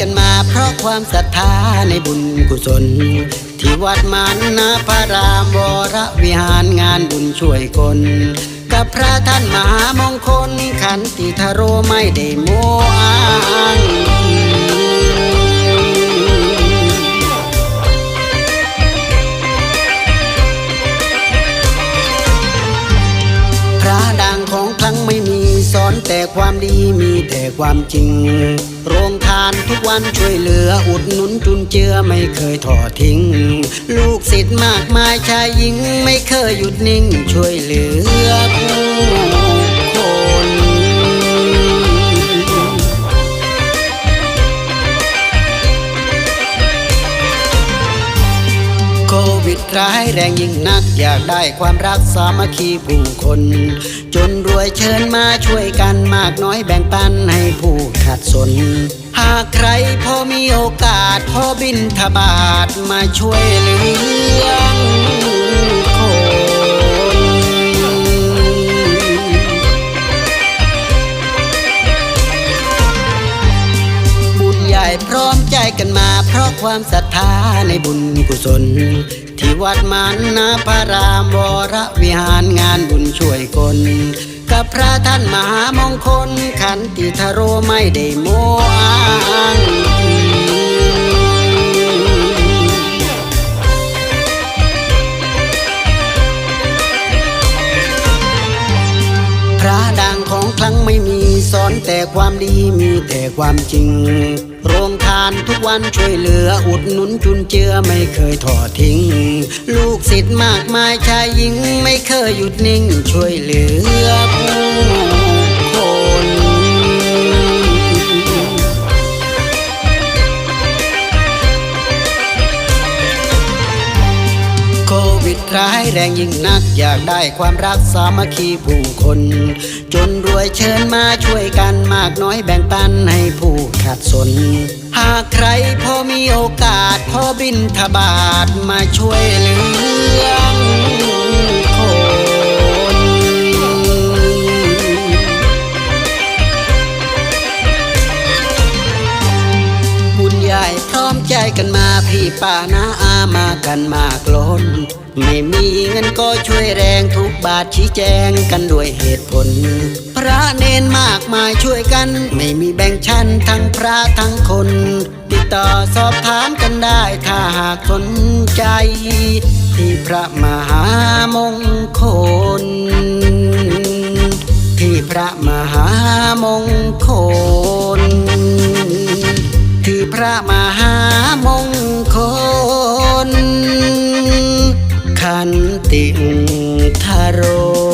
กันมาเพราะความศรัทธาในบุญกุศล ที่วัดมันนาพระรามวรวิหารงานบุญช่วยคน กับพระท่านมหามงคลขันติทโรไม่ได้โมอ้าง แต่ความดีมีแต่ความจริง โรงทานทุกวันช่วยเหลืออุดหนุนจุนเจือไม่เคยทอดทิ้ง ลูกศิษย์มากมายชายหญิงไม่เคยหยุดนิ่งช่วยเหลือผู้ วิดร้ายแรงยิ่งนัก อยากได้ความรักสามัคคีผู้คน จนรวยเชิญมาช่วยกันมากน้อยแบ่งปันให้ผู้ขาดสน หากใครพอมีโอกาสพอบินทบาทมาช่วยเหลือ พร้อมใจกันมา เพราะความศรัทธาในบุญกุศล ที่วัดมันนาพระรามวรวิหารงานบุญช่วยคน กับพระท่านมหามงคลขันติทโรไม่ได้โมอ้าง สอนแต่ความดีมีแต่ความจริง โรงทานทุกวันช่วยเหลืออุดหนุนจุนเจือไม่เคยทอดทิ้ง ลูกศิษย์มากมายชายหญิงไม่เคยหยุดนิ่งช่วยเหลือผู้ วิดร้ายแรงยิ่งนักอยากได้ความรักสามัคคีผู้คน จนรวยเชิญมาช่วยกันมากน้อยแบ่งปันให้ผู้ขัดสน หากใครพอมีโอกาสพอบินทบาทมาช่วย กันมาพี่ป้านาอามากันมากล้น ไม่มีเงินก็ช่วยแรงทุกบาทชี้แจงกันด้วยเหตุผล พระเนนมากมายช่วยกัน ไม่มีแบ่งชั้นทั้งพระทั้งคน ติดต่อสอบถามกันได้ถ้าหากสนใจ ที่พระมหามงคล ที่พระมหามงคล ที่พระมา สันติงทารโ